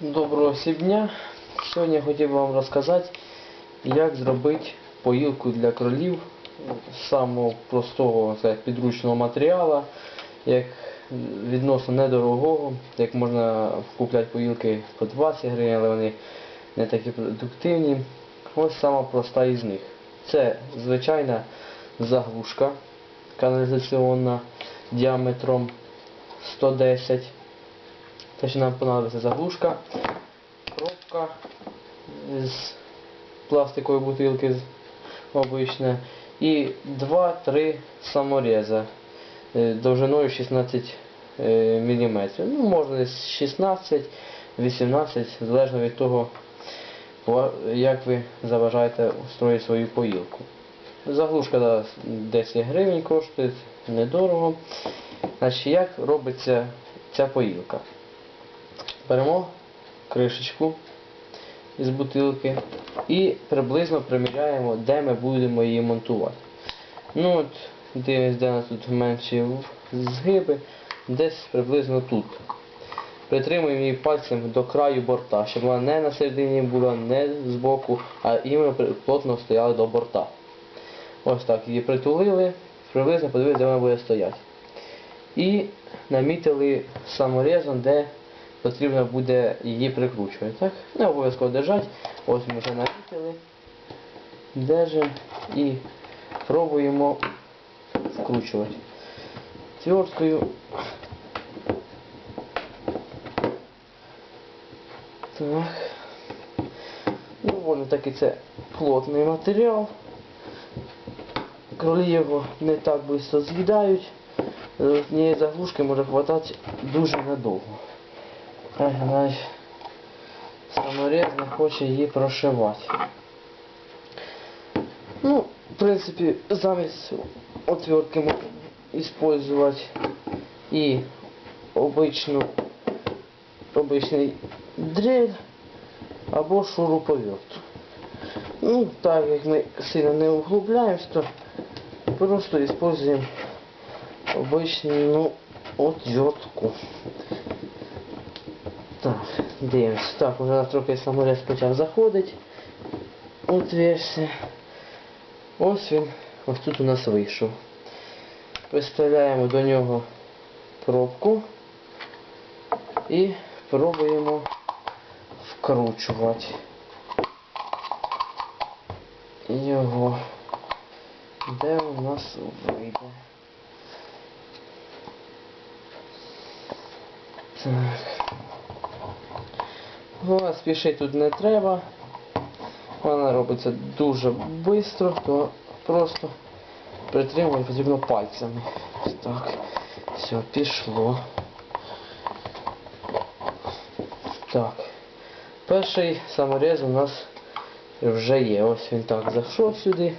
Доброго всім дня. Сьогодні я хотів вам розказати, як зробити поїлку для кролів з самого простого сказати, підручного матеріалу, як відносно недорогого, як можна купляти поїлки по 20 гривень, але вони не такі продуктивні. Ось сама проста із них. Це звичайна заглушка каналізаційна діаметром 110 те, що нам понадобиться заглушка, пробка з пластикової бутилки обичне і 2-3 самореза е, довжиною 16 мм. Ну, можна 16, 18, залежно від того, як ви заважаєте устроїти свою поїлку. Заглушка 10 гривень коштує, недорого. Значить, як робиться ця поїлка? Беремо кришечку із бутилки і приблизно приміряємо, де ми будемо її монтувати. Ну от, дивимось, де у нас тут менші згиби, десь приблизно тут. Притримуємо її пальцем до краю борта, щоб вона не на середині була, не збоку, а іменно плотно стояла до борта. Ось так її притулили, приблизно подивилися, де вона буде стояти. І намітили саморезом, де потрібно буде її прикручувати. Так? Не обов'язково держати. Ось ми вже намітили. Держимо і пробуємо вкручувати. Твердкою. Так. Доволі таки це плотний матеріал. Кролі його не так швидко з'їдають. З однієї заглушки може хватати дуже надовго. Ай, саморез не хоче її прошивати. Ну, в принципі, замість отвертки можна використовувати і обичну, обичний дрель або шуруповерт. Ну, так як ми сильно не углубляємось, то просто використовуємо обичну отвертку. Так, дивимось. Так, нас трохи саморез почав заходити. Отверся. Ось він. Ось тут у нас вийшов. Приставляємо до нього пробку і пробуємо вкручувати його. Де у нас вийде? Так. Ну, а спішити тут не треба. Вона робиться дуже швидко, то просто притримувати потрібно пальцями. Так. Все, пішло. Так. Перший саморез у нас вже є. Ось він так зайшов сюди.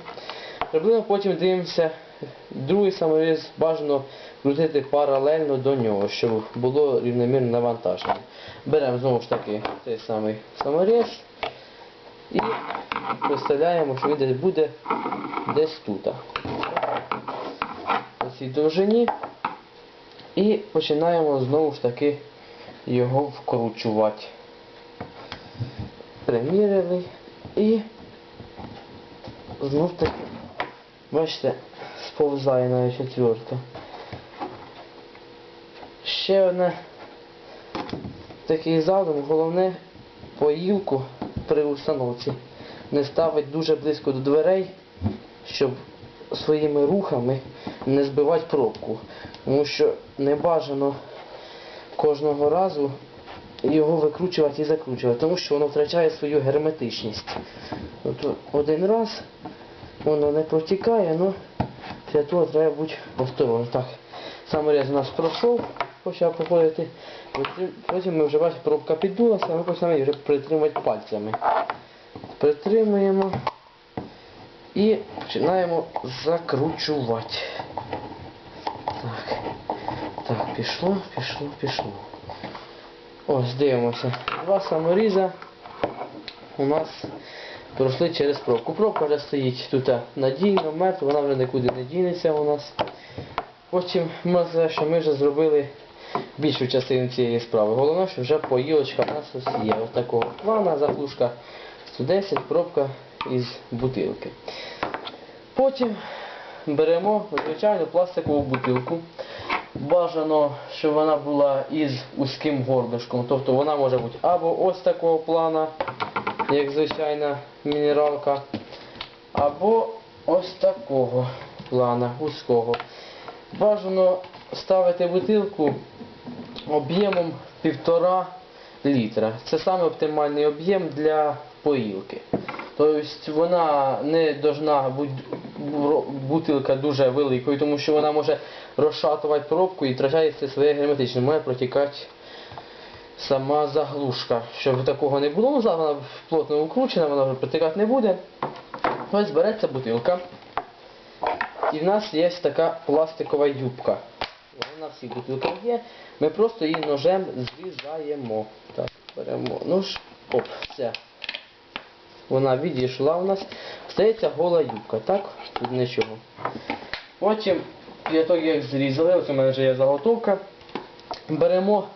Приблизно потім дивимося. Другий саморіз бажано крутити паралельно до нього, щоб було рівномірне навантаження. Беремо знову ж таки цей самий саморіз і представляємо, що він десь буде десь тут. На цій довжині. І починаємо знову ж таки його вкручувати. Приміряли і знов таки, бачите, сповзає навіть отвертка. Ще одне такий задум, головне поїлку при установці не ставить дуже близько до дверей, щоб своїми рухами не збивати пробку. Тому що не бажано кожного разу його викручувати і закручувати, тому що воно втрачає свою герметичність. От один раз воно не протікає, але для того треба бути осторожним. Так, саморез у нас пройшов, почав проходити. Потім ми вже бачимо, пробка піддулася, ми почнемо її вже притримувати пальцями. Притримуємо і починаємо закручувати. Так, так, пішло, пішло, пішло. Ось, дивимося. Два саморіза у нас пройшли через пробку. Пробка вже стоїть тут надійно, мертва, вона вже нікуди не дінеться у нас. Потім ми вже зробили більшу частину цієї справи. Головне, що вже поїлочка в нас ось є. Ось такого плана, заглушка 110, пробка із бутилки. Потім беремо звичайну пластикову бутилку. Бажано, щоб вона була із узьким горлишком. Тобто вона може бути або ось такого плана, як звичайна мінералка, або ось такого плана, вузького. Бажано ставити бутилку об'ємом 1,5 літра. Це саме оптимальний об'єм для поїлки. Тобто вона не должна бути бутилка дуже великою, тому що вона може розшатувати пробку і втрачається своє герметичне, має протікати сама заглушка. Щоб такого не було, ну вона плотно укручена, вона вже протікати не буде. Ось береться бутилка. І в нас є така пластикова юбка. Вона на всіх бутилках є. Ми просто її ножем зрізаємо. Так, беремо нож. Оп, все. Вона відійшла у нас. Стається гола юбка, так? Тут нічого. Потім, після того як зрізали, ось у мене вже є заготовка. Беремо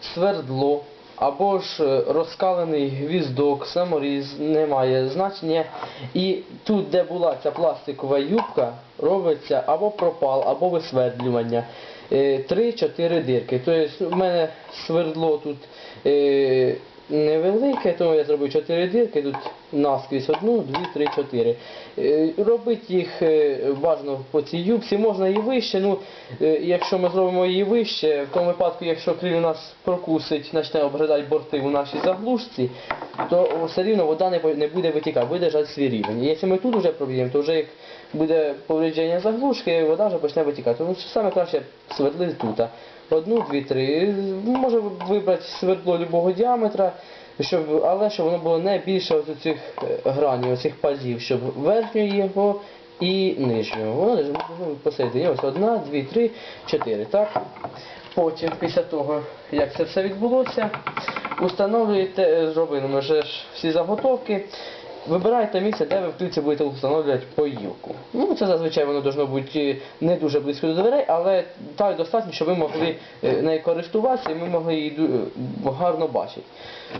свердло або ж е, розкалений гвіздок, саморіз, немає значення. І тут, де була ця пластикова юбка, робиться або пропал, або висвердлювання. Е, Три-чотири дирки. Тобто в мене свердло тут е, невелике, тому я зробив чотири дирки, тут наскрізь одну, дві, три, чотири. Е, Робити їх е, бажано по цій юбці, можна і вище. Ну, е, якщо ми зробимо її вище, в тому випадку, якщо криль у нас прокусить, почне обгризати борти у нашій заглушці, то все рівно вода не, буде витікати, буде держати свій рівень. Якщо ми тут вже проб'ємо, то вже як буде повреждення заглушки, вода вже почне витікати. Тому що саме краще свердлити тут. Одну, дві, три. Може вибрати свердло любого діаметра, щоб, але щоб воно було не більше ось цих гранів, оцих пазів, щоб верхнього його і нижнього. Воно десь ну, посередині. Ось одна, дві, три, чотири. Так? Потім, після того, як це все відбулося, установлюєте, е, зробили ми вже ж всі заготовки. Вибирайте місце, де ви в ключі будете встановлювати поїлку. Ну, це зазвичай воно должно бути е, не дуже близько до дверей, але так достатньо, щоб ви могли е, нею користуватися і ми могли її е, гарно бачити.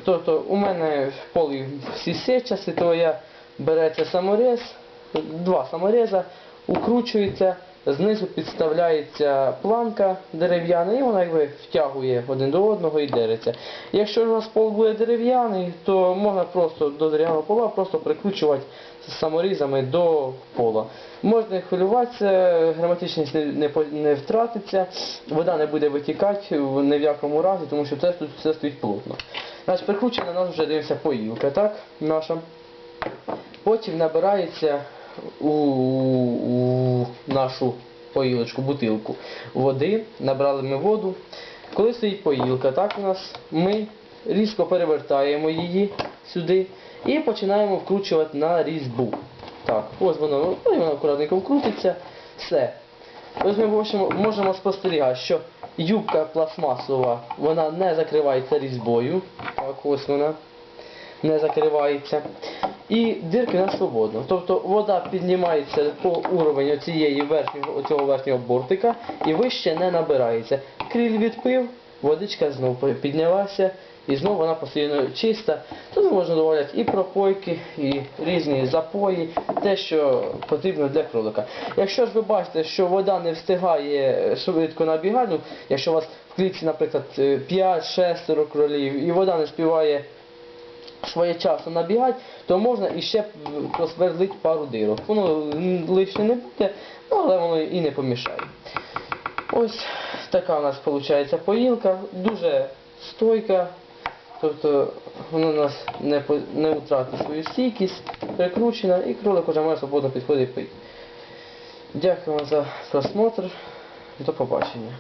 Тобто у мене в полі всі сетчаси, то я береться саморез, два самореза, укручується, знизу підставляється планка дерев'яна і вона якби втягує один до одного і дереться. Якщо у вас пол буде дерев'яний, то можна просто до дерев'яного пола просто прикручувати саморізами до пола. Можна хвилюватися, граматичність не, не, не втратиться, вода не буде витікати ні в якому разі, тому що це тут все стоїть плотно. Значить, прикручена у нас вже дивимося поїлка, так, наша. Потім набирається у, у нашу поїлочку, бутилку води, набрали ми воду. Коли стоїть поїлка, так у нас, ми різко перевертаємо її сюди і починаємо вкручувати на різьбу. Так, ось воно, ну, воно акуратненько вкрутиться. Все. Ось ми можемо, можемо спостерігати, що юбка пластмасова, вона не закривається різьбою. Так, ось вона не закривається. І дирки на свободно. Тобто вода піднімається по уровень цієї верхнього, цього верхнього бортика і вище не набирається. Кріль відпив, водичка знову піднялася і знову вона постійно чиста. Тут можна додавати і пропойки, і різні запої, те, що потрібно для кролика. Якщо ж ви бачите, що вода не встигає швидко набігати, ну, якщо у вас в клітці, наприклад, 5-6 кролів, і вода не співає своєчасно набігати, то можна іще просвердлити пару дирок. Воно м, лишнє не буде, ну, але воно і не помішає. Ось така у нас виходить поїлка, дуже стойка, тобто вона у нас не, не втратить свою стійкість, прикручена і кролик вже може свободно підходити пити. Дякую вам за просмотр. До побачення.